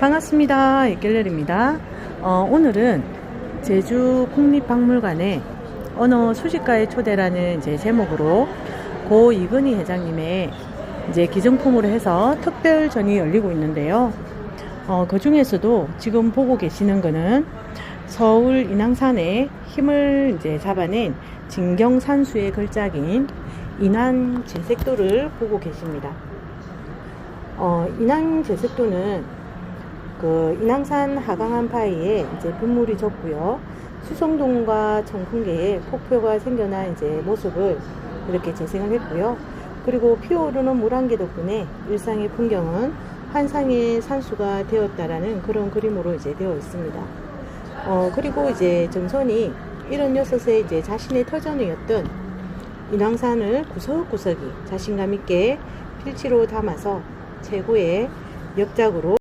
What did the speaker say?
반갑습니다. 이길ler입니다. 어, 오늘은 제주 국립박물관의 언어 수집가의 초대라는 이제 제목으로 고 이근희 회장님의 이제 기증품으로 해서 특별전이 열리고 있는데요. 어, 그 중에서도 지금 보고 계시는 거는 서울 인왕산에 힘을 이제 잡아낸 진경산수의 걸작인 인왕 제색도를 보고 계십니다. 어, 인왕 제색도는 그 인왕산 하강 한파에 이제 빗물이 졌고요. 수성동과 청풍계에 폭포가 생겨난 이제 모습을 이렇게 재생을 했고요. 그리고 피어오르는 물안개 덕분에 일상의 풍경은 환상의 산수가 되었다라는 그런 그림으로 이제 되어 있습니다. 어, 그리고 이제 정선이 76세 이제 자신의 터전이었던 인왕산을 구석구석이 자신감 있게 필지로 담아서 최고의 역작으로